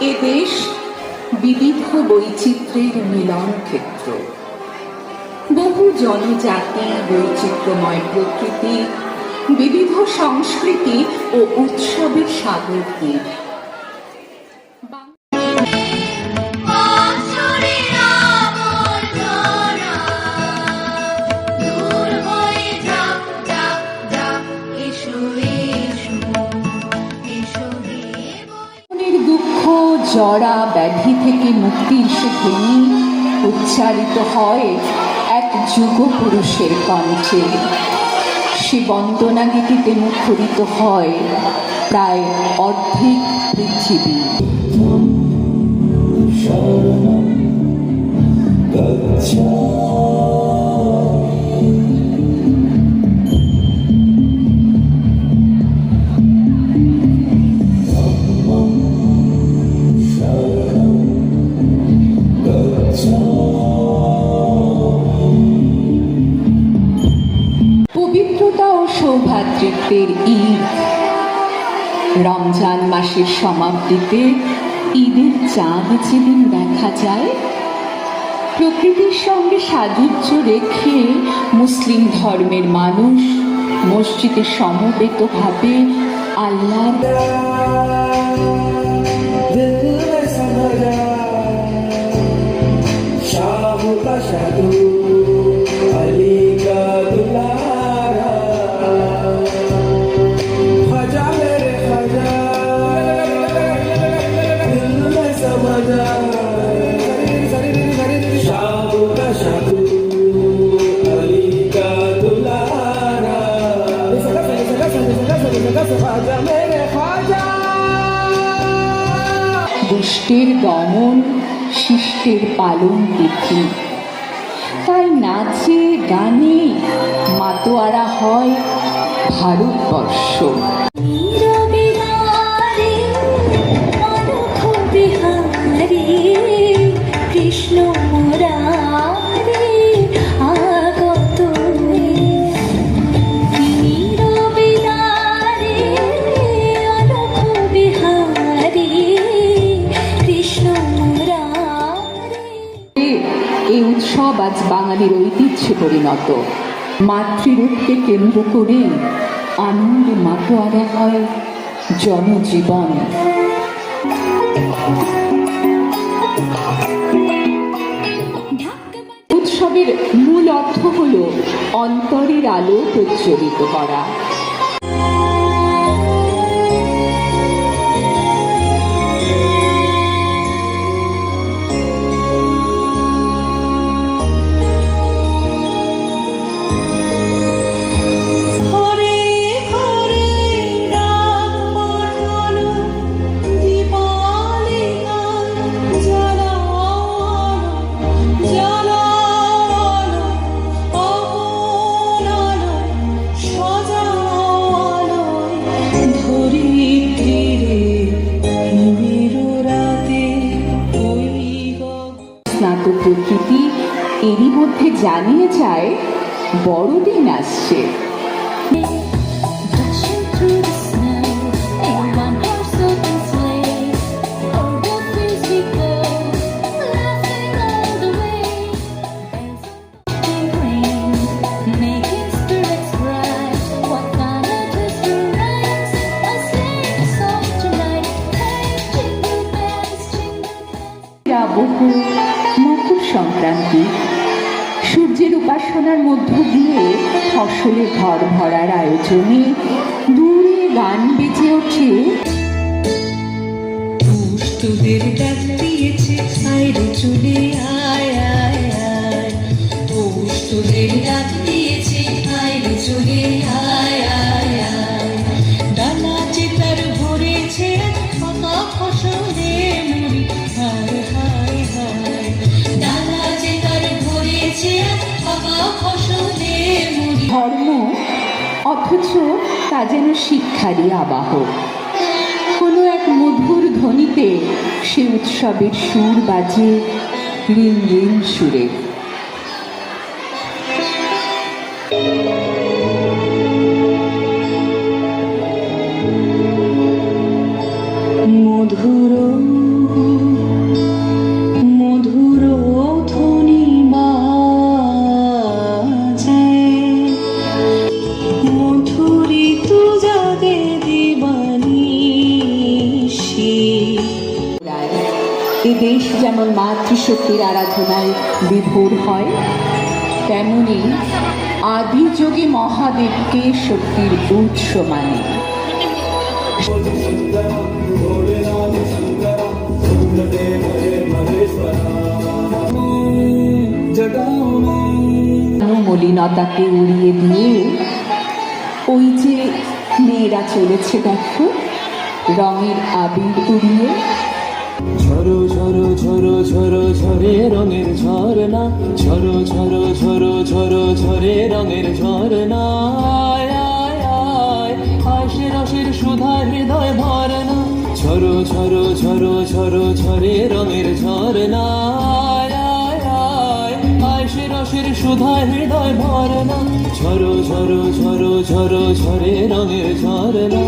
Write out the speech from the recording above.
এ দেশ বিবিধ বৈচিত্র্যের মিলন ক্ষেত্র। বহু জনজাতি, বৈচিত্র্যময় প্রকৃতি, বিবিধ সংস্কৃতি ও উৎসবের সাগর জরা ব্যাধি থেকে মুক্তির সে ধ্বনি উচ্চারিত হয় এক যুগ পুরুষের কণ্ঠে। সে বন্দনা গীতিতে মুখরিত হয় প্রায় অর্ধেক পৃথিবী। পবিত্রতা সৌভাতৃত্বের ঈদ। রমজান মাসের সমাপ্তিতে ঈদের চাঁদ যেদিন দেখা যায়, প্রকৃতির সঙ্গে সাযুজ্য রেখে মুসলিম ধর্মের মানুষ মসজিদে সমবেতভাবে আল্লাহর दिल দুষ্টের দমন শিষ্টের পালন দেখি তাই নাচে গানে মাতোয়ারা হয় ভারতবর্ষ। এই উৎসব আজ বাঙালির ঐতিহ্যে পরিণত। মাতৃরূপকে কেন্দ্র করে আনন্দে মাতোয়ারা হয় জনজীবন। উৎসবের মূল অর্থ হল অন্তরের আলো প্রজ্বলিত করা। এরই মধ্যে জানিয়ে যায় বড়দিন আসছে। উপাসনার মধ্য দিয়ে ফসলে ঘর ভরার আয়োজনে দূরে গান বেজে ওঠে। পুষ তোদের ডাক দিয়েছে আইরে চলে, আয় আয় আয়। ডাক অথচ তা যেন শিক্ষারই আবাহক কোনো এক মধুর ধ্বনিতে সে উৎসবের সুর বাজে রিন রিন সুরে। এ দেশ যেমন মাতৃশক্তির আরাধনায় বিভোর হয়, তেমনি আদি যোগে মহাদেবকে শক্তির উৎস মানে। মলিনতাকে উড়িয়ে দিয়ে ওই যে মেয়েরা চলেছে দেখো, রঙের আবির উড়িয়ে। ঝরো ঝরো ঝরো ঝরো ঝরে রঙের ঝরনা ঝরো ঝরো ঝরো ঝরো ঝরে রঙের ঝরনা আয়, আয়, আয়, আশে সুধা হৃদয় ভরনা ঝরো ঝরো ঝরো ঝরো ঝরে রঙের ঝরনা রসের সুধা হৃদয় ভরনা ঝরো ঝরো ঝরো ঝরো ঝরে রঙের ঝরনা